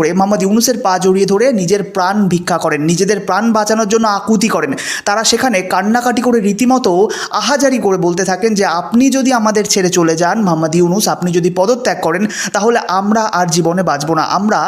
ধরে মোহাম্মদ ইউনুসের পা জড়িয়ে ধরে নিজের প্রাণ ভিক্ষা করেন, নিজেদের প্রাণ বাঁচানোর জন্য আকুতি করেন। তারা সেখানে কান্নাকাটি করে রীতিমতো আহাজারি করে বলতে থাকেন যে, আপনি যদি আমাদের ছেড়ে চলে যান মোহাম্মদ ইউনুস, আপনি যদি পদত্যাগ করেন, তাহলে আমরা আর জীবনে বাঁচবো না। আমরা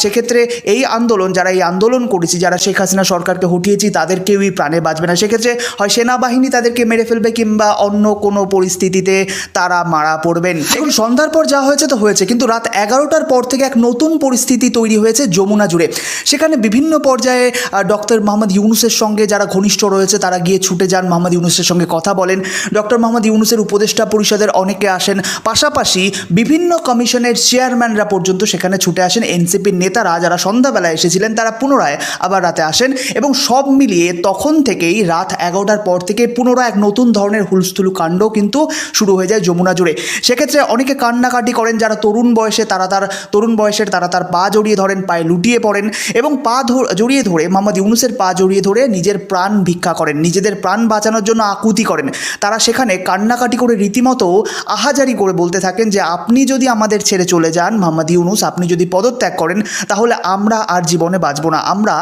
সেক্ষেত্রে এই আন্দোলন, যারা এই আন্দোলন করেছি, যারা শেখ হাসিনা সরকারকে হটিয়েছি, তাদের কেউই প্রাণে বাঁচবে না। সেক্ষেত্রে হয় সেনাবাহিনী তাদেরকে মেরে ফেলবে কিংবা অন্য কোনো পরিস্থিতিতে তারা মারা পড়বেন। এখন সন্ধ্যার পর যা হয়েছে তো হয়েছে, কিন্তু রাত এগারোটার পর থেকে এক নতুন পরিস্থিতি তৈরি হয়েছে যমুনা জুড়ে। সেখানে বিভিন্ন পর্যায়ে ডক্টর মোহাম্মদ ইউনুসের সঙ্গে যারা ঘনিষ্ঠ রয়েছে, তারা গিয়ে ছুটে যান। মোহাম্মদ ইউনুসের সঙ্গে কথা বলেন। ডক্টর মোহাম্মদ ইউনুসের উপদেষ্টা পরিষদের অনেকে আসেন। পাশাপাশি বিভিন্ন কমিশনের চেয়ারম্যানরা পর্যন্ত সেখানে ছুটে আসেন। এনসিপির নেতারা যারা সন্ধ্যাবেলায় এসেছিলেন, তারা পুনরায় আবার রাতে আসেন এবং সব মিলিয়ে তখন থেকেই রাত এগারোটার পর থেকে পুনরায় এক নতুন ধরনের হুলস্থুলু কাণ্ড কিন্তু শুরু হয়ে যায় যমুনা জুড়ে। সেক্ষেত্রে অনেকে কান্নাকাটি করেন যারা তরুণ বয়সে, তারা তার, তরুণ বয়সের তারা তার পা জড়িয়ে ধরেন, পায়ে লুটিয়ে পড়েন এবং পা জড়িয়ে ধরে মোহাম্মদ ইউনুসের পা জড়িয়ে ধরে নিজের প্রাণ ভিক্ষা করেন, নিজেদের প্রাণ বাঁচানোর জন্য আকুতি করেন। তারা সেখানে কান্নাকাটি করে রীতিমতো আহাজারি করে বলতে থাকেন যে, আপনি যদি আমাদের ছেড়ে চলে যান মোহাম্মদ ইউনুস, আপনি যদি পদত্যাগ করেন, তাহলে আমরা আর জীবনে বাঁচবো না। আমরা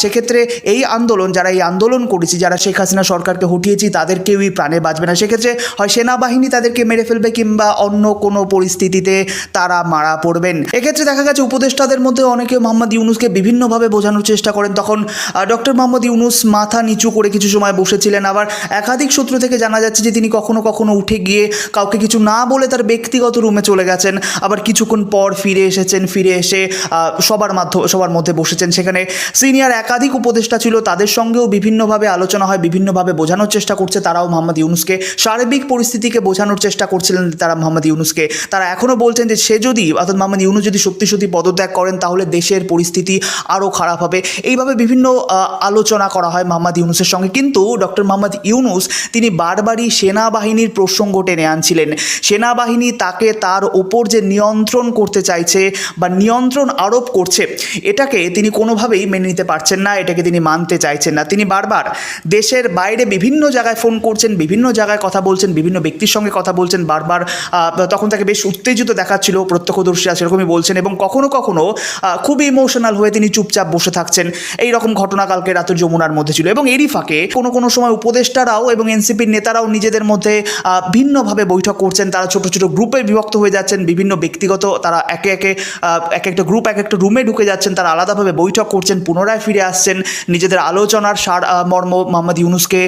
সেক্ষেত্রে এই আন্দোলন, যারা এই আন্দোলন করেছি, যারা শেখ হাসিনা সরকারকে হটিয়েছি, তাদের কেউই প্রাণে বাঁচবে না। সেক্ষেত্রে হয় সেনাবাহিনী তাদেরকে মেরে ফেলবে কিংবা অন্য কোনো পরিস্থিতিতে তারা মারা পড়বেন। এক্ষেত্রে দেখা গেছে উপদেষ্টাদের মধ্যে অনেকে মোহাম্মদ ইউনুসকে বিভিন্নভাবে বোঝানোর চেষ্টা করেন। তখন ডক্টর মোহাম্মদ ইউনুস মাথা নিচু করে কিছু সময় বসেছিলেন। আবার একাধিক সূত্র থেকে জানা যাচ্ছে যে তিনি কখনো কখনো উঠে গিয়ে কাউকে কিছু না বলে তার ব্যক্তিগত রুমে চলে গেছেন। আবার কিছুক্ষণ পর ফিরে এসেছেন, ফিরে এসে সবার মাধ্যমে সবার মধ্যে বসেছেন। সেখানে সিনিয়র একাধিক উপদেষ্টা ছিল, তাদের সঙ্গেও বিভিন্নভাবে আলোচনা হয়, বিভিন্নভাবে বোঝানোর চেষ্টা করছে। তারাও মোহাম্মদ ইউনুসকে সার্বিক পরিস্থিতিকে বোঝানোর চেষ্টা করছিলেন তারা মোহাম্মদ ইউনুসকে। তারা এখনও বলছেন যে সে যদি, অর্থাৎ মোহাম্মদ ইউনুস যদি সত্যি সত্যি পদত্যাগ করেন, তাহলে দেশের পরিস্থিতি আরও খারাপ হবে। এইভাবে বিভিন্ন আলোচনা করা হয় মোহাম্মদ ইউনুসের সঙ্গে। কিন্তু ডক্টর মোহাম্মদ ইউনুস, তিনি বারবারই সেনাবাহিনীর প্রসঙ্গ টেনে আনছিলেন। সেনাবাহিনী তাকে তার ওপর যে নিয়ন্ত্রণ করতে চাইছে বা নিয়ন্ত্রণ আরোপ করছে, এটাকে তিনি কোনোভাবেই মেনে নিতে পারছেন না, এটাকে তিনি মানতে চাইছেন না। তিনি বারবার দেশের বাইরে বিভিন্ন জায়গায় ফোন করছেন, বিভিন্ন জায়গায় কথা বলছেন, বিভিন্ন ব্যক্তির সঙ্গে কথা বলছেন, বারবার তখন তাকে বেশ উত্তেজিত দেখাচ্ছিল, প্রত্যক্ষদর্শীরা সেরকমই বলছেন এবং কখনো কখনো আহ, খুবই ইমোশনাল হয়ে তিনি চুপচাপ বসে থাকছেন। এই রকম ঘটনা কালকে রাতের যমুনার মধ্যে ছিল এবং এরই ফাঁকে কোনো কোনো সময় উপদেষ্টারাও এবং এনসিপির নেতারাও নিজেদের মধ্যে ভিন্নভাবে বৈঠক করছেন। তারা ছোট ছোট গ্রুপে বিভক্ত হয়ে যাচ্ছেন। বিভিন্ন ব্যক্তিগত তারা একে একে এক একটা গ্রুপ এক একটা রুমে ঢুকে যাচ্ছেন। তারা আলাদাভাবে বৈঠক করছেন পুনরায় ফিরে আসছেন। নিজেদের আলোচনার সার মর্ম মোহাম্মদ ইউনুসকে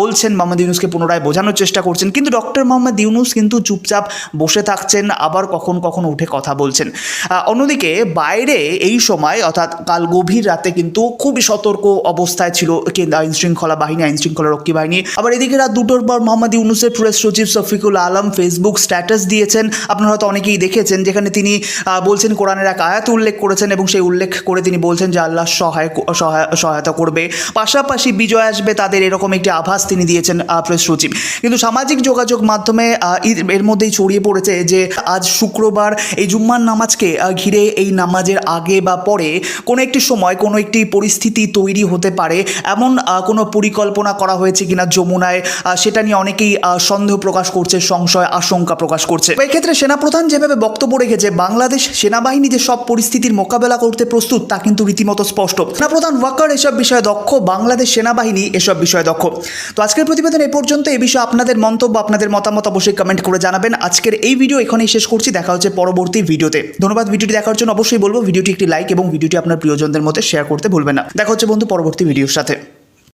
বলছেন। মোহাম্মদ ইউনুসকে পুনরায় বোঝানোর চেষ্টা করছেন। কিন্তু ডক্টর মোহাম্মদ ইউনুস কিন্তু চুপচাপ বসে থাকছেন আবার কখন কখন উঠে কথা বলছেন। অন্যদিকে বাইরে এই সময়, অর্থাৎ কাল গভীর রাতে কিন্তু খুবই সতর্ক অবস্থায় ছিল কেন্দ্র আইন শৃঙ্খলা বাহিনী আইন শৃঙ্খলা রক্ষী বাহিনী। আবার এদিকে রাত দুটোর পর মোহাম্মদ ইউনুসের প্রেস সচিব শফিকুল আলম ফেসবুক স্ট্যাটাস দিয়েছেন। আপনারা হয়তো অনেকেই দেখেছেন, যেখানে তিনি বলছেন কোরআনের এক আয়াত উল্লেখ করেছেন এবং সেই উল্লেখ করে তিনি বলছেন যে আল্লাহ সহায়, সহায়- সহায়তা করবে। পাশাপাশি বিজয় আসবে তাদের এরকম একটি আভাস তিনি দিয়েছেন প্রেস সচিব। কিন্তু সামাজিক যোগাযোগ মাধ্যমে এর মধ্যেই ছড়িয়ে পড়েছে যে আজ শুক্রবার এই জুম্মার নামাজকে ঘিরে এই নামাজের আগে বা পরে কোনো একটি সময় কোনো একটি পরিস্থিতি তৈরি হতে পারে। এমন কোনো পরিকল্পনা করা হয়েছে কিনা যমুনায়? সেটা নিয়ে অনেকেই সন্দেহ প্রকাশ করছে, সংশয়, আশঙ্কা প্রকাশ করছে। এক্ষেত্রে সেনাপ্রধান যেভাবে বক্তব্য রেখেছে, বাংলাদেশ সেনাবাহিনী যে সব পরিস্থিতির মোকাবেলা করতে প্রস্তুত, তা কিন্তু রীতিমতো স্পষ্ট। সেনাপ্রধান ওয়াকার, এসব বিষয়ে দক্ষ, বাংলাদেশ সেনাবাহিনী এসব বিষয়ে দক্ষ। তো আজকের প্রতিবেদন এ পর্যন্ত এই বিষয়ে আপনাদের মন্তব্য, আপনাদের মতামত অবশ্যই কমেন্ট করে জানাবেন। আজকের এই ভিডিও এখানেই শেষ করছি, দেখা হচ্ছে পরবর্তী ভিডিওতে। ধন্যবাদ, ভিডিওটি দেখার জন্য অবশ্যই বলব, ভিডিওটি একটি লাইক এবং ভিডিওটি আপনার প্রিয়জনদের মধ্যে শেয়ার করতে ভুলবেন না। দেখা হচ্ছে বন্ধু পরবর্তী ভিডিওর সাথে।